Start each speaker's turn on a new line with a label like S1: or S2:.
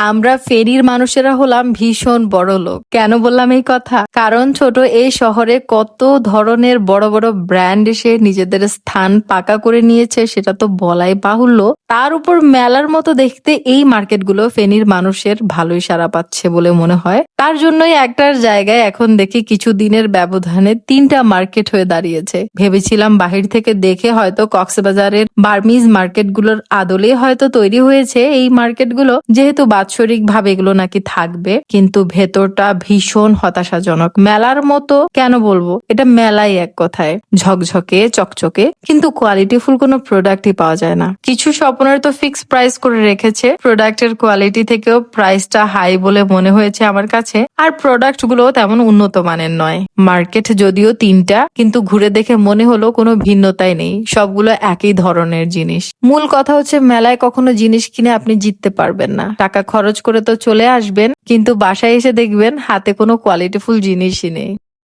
S1: আমরা ফেরির মানুষেরা হলাম ভীষণ বড় লোক। কেন বললাম এই কথা? কারণ ছোট এই শহরে কত ধরনের বড় বড় ব্র্যান্ড এসে নিজেদের স্থান পাকা করে নিয়েছে, সেটা তো বলাই বাহুল্য। তার উপর মেলার মতো দেখতে এই মার্কেটগুলো ফেনীর মানুষের ভালোই সারা পাচ্ছে বলে মনে হয়। তার জন্যই একটার জায়গায় এখন দেখি কিছু দিনের ব্যবধানে তিনটা মার্কেট হয়ে দাঁড়িয়েছে। ভেবেছিলাম বাহির থেকে দেখে হয়তো কক্সবাজারের বার্মিজ মার্কেটগুলোর আদলে হয়তো তৈরি হয়েছে এই মার্কেটগুলো। যেহেতু বাৎসরিক ভাবে এগুলো নাকি থাকবে, কিন্তু ভেতরটা ভীষণ হতাশাজনক। মেলার মতো কেন বলব? এটা মেলাই এক কথায়, ঝকঝকে, চকচকে, কিন্তু কোয়ালিটিফুল কোনো প্রোডাক্টই পাওয়া যায় না। কিছু স্বপ্নের তো ফিক্স প্রাইস করে রেখেছে। প্রোডাক্টের কোয়ালিটি থেকেও প্রাইসটা হাই বলে মনে হয়েছে আমার কাছে। আর প্রোডাক্টগুলো তেমন উন্নত মানের নয়। মার্কেট যদিও তিনটা, কিন্তু ঘুরে দেখে মনে হলো কোনো ভিন্নতাই নেই। সবগুলো একই ধরনের জিনিস। মূল কথা হচ্ছে মেলায় কখনো জিনিস কিনে আপনি জিততে পারবেন না। টাকা খরচ করে তো চলে আসবেন কিন্তু বাসায় এসে দেখবেন হাতে কোনো কোয়ালিটিফুল জিনিসই নেই।